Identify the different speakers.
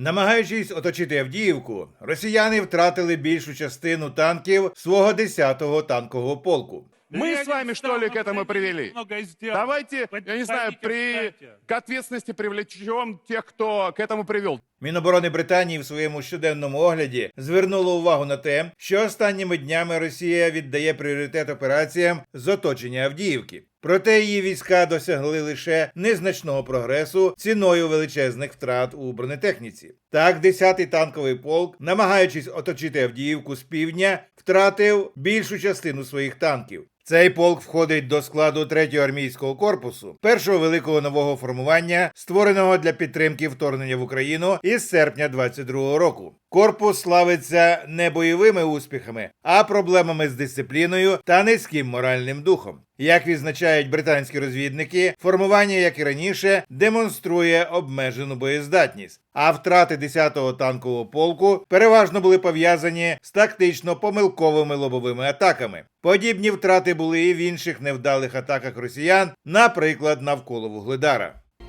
Speaker 1: Намагаючись оточити Авдіївку, росіяни втратили більшу частину танків свого 10-го танкового полку.
Speaker 2: Мы с вами, что ли, к этому привели? Давайте, я не знаю, при... к ответственности привлечем тех, кто к этому привел.
Speaker 1: Міноборони Британії в своєму щоденному огляді звернуло увагу на те, що останніми днями Росія віддає пріоритет операціям з оточення Авдіївки. Проте її війська досягли лише незначного прогресу ціною величезних втрат у бронетехніці. Так, 10-й танковий полк, намагаючись оточити Авдіївку з півдня, втратив більшу частину своїх танків. Цей полк входить до складу 3-го армійського корпусу, першого великого нового формування, створеного для підтримки вторгнення в Україну із серпня 22-го року. Корпус славиться не бойовими успіхами, а проблемами з дисципліною та низьким моральним духом. Як відзначають британські розвідники, формування, як і раніше, демонструє обмежену боєздатність. А втрати 10-го танкового полку переважно були пов'язані з тактично помилковими лобовими атаками. Подібні втрати були і в інших невдалих атаках росіян, наприклад, навколо Вугледара.